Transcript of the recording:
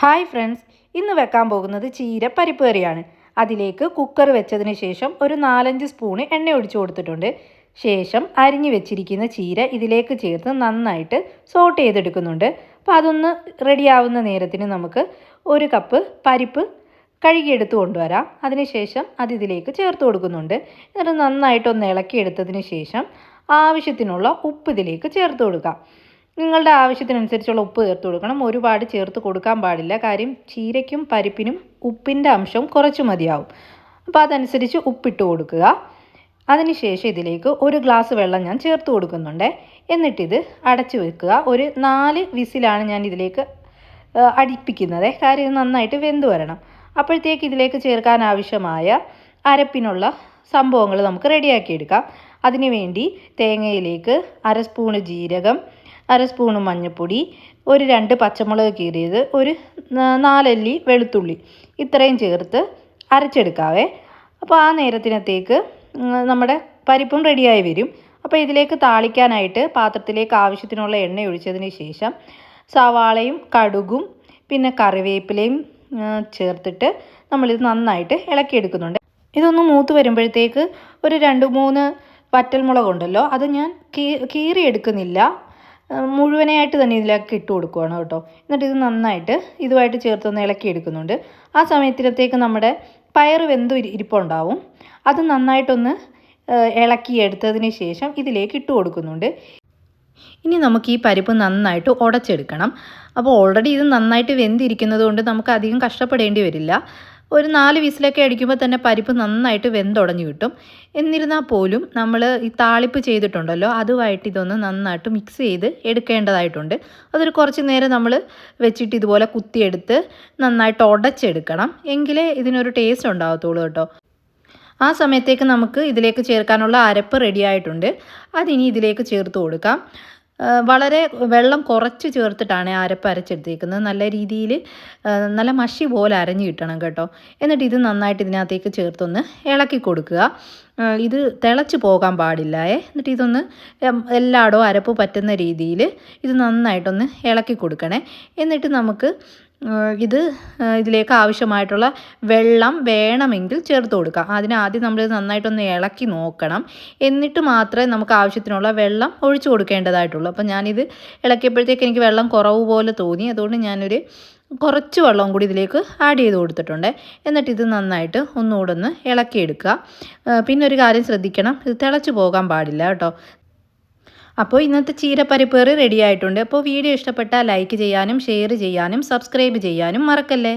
Hi friends ഇന്ന് വെക്കാൻ പോകുന്നത് ചീര പരിപ്പ് കറിയാണ്. അതിലേക്ക് കുക്കർ വെച്ചതിന് ശേഷം ഒരു നാലഞ്ച് സ്പൂണ് എണ്ണ ഒഴിച്ചു കൊടുത്തിട്ടുണ്ട്. ശേഷം അരിഞ്ഞു വെച്ചിരിക്കുന്ന ചീര ഇതിലേക്ക് ചേർത്ത് നന്നായിട്ട് സോട്ട് ചെയ്തെടുക്കുന്നുണ്ട്. അപ്പോൾ അതൊന്ന് റെഡിയാവുന്ന നേരത്തിന് നമുക്ക് ഒരു കപ്പ് പരിപ്പ് കഴുകിയെടുത്ത് കൊണ്ടുവരാം. അതിനുശേഷം അത് ഇതിലേക്ക് ചേർത്ത് കൊടുക്കുന്നുണ്ട്. എന്നിട്ട് നന്നായിട്ടൊന്ന് ഇളക്കിയെടുത്തതിന് ശേഷം ആവശ്യത്തിനുള്ള ഉപ്പ് ഇതിലേക്ക് ചേർത്ത് കൊടുക്കാം. നിങ്ങളുടെ ആവശ്യത്തിനനുസരിച്ചുള്ള ഉപ്പ് ചേർത്ത് കൊടുക്കണം. ഒരുപാട് ചേർത്ത് കൊടുക്കാൻ പാടില്ല. കാര്യം ചീരയ്ക്കും പരിപ്പിനും ഉപ്പിന്റെ അംശം കുറച്ച് മതിയാവും. അപ്പോൾ അതനുസരിച്ച് ഉപ്പിട്ട് കൊടുക്കുക. അതിനുശേഷം ഇതിലേക്ക് ഒരു ഗ്ലാസ് വെള്ളം ഞാൻ ചേർത്ത് കൊടുക്കുന്നുണ്ട്. എന്നിട്ടിത് അടച്ചു വെക്കുക. ഒരു നാല് വിസിലാണ് ഞാൻ ഇതിലേക്ക് അടിപ്പിക്കുന്നത്. കാര്യം ഇത് നന്നായിട്ട് വെന്ത് വരണം. അപ്പോഴത്തേക്ക് ഇതിലേക്ക് ചേർക്കാൻ ആവശ്യമായ അരപ്പിനുള്ള സംഭവങ്ങൾ നമുക്ക് റെഡിയാക്കിയെടുക്കാം. അതിനുവേണ്ടി അതിന് വേണ്ടി തേങ്ങയിലേക്ക് അര സ്പൂണ് ജീരകം അര സ്പൂണ് മഞ്ഞൾപ്പൊടി ഒരു രണ്ട് പച്ചമുളക് കീറിയത് ഒരു നാലല്ലി വെളുത്തുള്ളി. ഇത്രയും ചേർത്ത് അരച്ചെടുക്കാവേ. അപ്പോൾ ആ നേരത്തിനത്തേക്ക് നമ്മുടെ പരിപ്പും റെഡിയായി വരും. അപ്പോൾ ഇതിലേക്ക് താളിക്കാനായിട്ട് പാത്രത്തിലേക്ക് ആവശ്യത്തിനുള്ള എണ്ണ ഒഴിച്ചതിന് ശേഷം സവാളയും കടുകും പിന്നെ കറിവേപ്പിലയും ചേർത്തിട്ട് നമ്മളിത് നന്നായിട്ട് ഇളക്കിയെടുക്കുന്നുണ്ട്. ഇതൊന്ന് മൂത്ത് വരുമ്പോഴത്തേക്ക് ഒരു രണ്ട് മൂന്ന് വറ്റൽമുളകുണ്ടല്ലോ അത് ഞാൻ കീറിയെടുക്കുന്നില്ല. മുഴുവനായിട്ട് തന്നെ ഇതിലേക്ക് ഇട്ട് കൊടുക്കുകയാണ് കേട്ടോ. എന്നിട്ട് ഇത് നന്നായിട്ട് ഇതുമായിട്ട് ചേർത്തൊന്ന് ഇളക്കിയെടുക്കുന്നുണ്ട്. ആ സമയത്തിനത്തേക്ക് നമ്മുടെ പയർ വെന്ത് ഇരിപ്പുണ്ടാവും. അത് നന്നായിട്ടൊന്ന് ഇളക്കി എടുത്തതിന് ശേഷം ഇതിലേക്ക് ഇട്ട് കൊടുക്കുന്നുണ്ട്. ഇനി നമുക്ക് ഈ പരിപ്പ് നന്നായിട്ട് ഉടച്ചെടുക്കണം. അപ്പോൾ ഓൾറെഡി ഇത് നന്നായിട്ട് വെന്തിരിക്കുന്നത് കൊണ്ട് നമുക്ക് അധികം കഷ്ടപ്പെടേണ്ടി വരില്ല. ഒരു നാല് വിസിലൊക്കെ അടിക്കുമ്പോൾ തന്നെ പരിപ്പ് നന്നായിട്ട് വെന്തുടഞ്ഞു കിട്ടും. എന്നിരുന്നാൽ പോലും നമ്മൾ ഈ താളിപ്പ് ചെയ്തിട്ടുണ്ടല്ലോ അതുമായിട്ട് ഇതൊന്ന് നന്നായിട്ട് മിക്സ് ചെയ്ത് എടുക്കേണ്ടതായിട്ടുണ്ട്. അതൊരു കുറച്ച് നേരം നമ്മൾ വെച്ചിട്ട് ഇതുപോലെ കുത്തിയെടുത്ത് നന്നായിട്ട് ഉടച്ചെടുക്കണം എങ്കിലേ ഇതിനൊരു ടേസ്റ്റ് ഉണ്ടാകത്തുള്ളൂ കേട്ടോ. ആ സമയത്തേക്ക് നമുക്ക് ഇതിലേക്ക് ചേർക്കാനുള്ള അരപ്പ് റെഡി ആയിട്ടുണ്ട്. അതിനി ഇതിലേക്ക് ചേർത്ത് കൊടുക്കാം. വളരെ വെള്ളം കുറച്ച് ചേർത്തിട്ടാണ് അരപ്പ് അരച്ചെടുത്തേക്കുന്നത്. നല്ല രീതിയിൽ നല്ല മഷി പോലെ അരഞ്ഞ് കിട്ടണം കേട്ടോ. എന്നിട്ട് ഇത് നന്നായിട്ട് ഇതിനകത്തേക്ക് ചേർത്തൊന്ന് ഇളക്കി കൊടുക്കുക. ഇത് തിളച്ച് പോകാൻ പാടില്ല എന്നിട്ട് ഇതൊന്ന് എല്ലായിടവും അരപ്പ് പറ്റുന്ന രീതിയിൽ ഇത് നന്നായിട്ടൊന്ന് ഇളക്കി കൊടുക്കണേ. എന്നിട്ട് നമുക്ക് ഇത് ഇതിലേക്ക് ആവശ്യമായിട്ടുള്ള വെള്ളം വേണമെങ്കിൽ ചേർത്ത് കൊടുക്കുക അതിന് ആദ്യം നമ്മൾ നന്നായിട്ടൊന്ന് ഇളക്കി നോക്കണം. എന്നിട്ട് മാത്രമേ നമുക്ക് ആവശ്യത്തിനുള്ള വെള്ളം ഒഴിച്ചു കൊടുക്കേണ്ടതായിട്ടുള്ളൂ. അപ്പം ഞാനിത് ഇളക്കിയപ്പോഴത്തേക്ക് എനിക്ക് വെള്ളം കുറവ് പോലെ തോന്നി. അതുകൊണ്ട് ഞാനൊരു കുറച്ച് വെള്ളം കൂടി ഇതിലേക്ക് ആഡ് ചെയ്ത് കൊടുത്തിട്ടുണ്ട്. എന്നിട്ട് ഇത് നന്നായിട്ട് ഒന്നുകൂടെ ഒന്ന് ഇളക്കിയെടുക്കുക. പിന്നെ ഒരു കാര്യം ശ്രദ്ധിക്കണം. ഇത് തിളച്ച് പോകാൻ പാടില്ല കേട്ടോ. അപ്പോൾ ഇന്നത്തെ ചീരപ്പരിപ്പേറി റെഡി ആയിട്ടുണ്ട്. അപ്പോൾ വീഡിയോ ഇഷ്ടപ്പെട്ടാൽ ലൈക്ക് ചെയ്യാനും ഷെയർ ചെയ്യാനും സബ്സ്ക്രൈബ് ചെയ്യാനും മറക്കല്ലേ?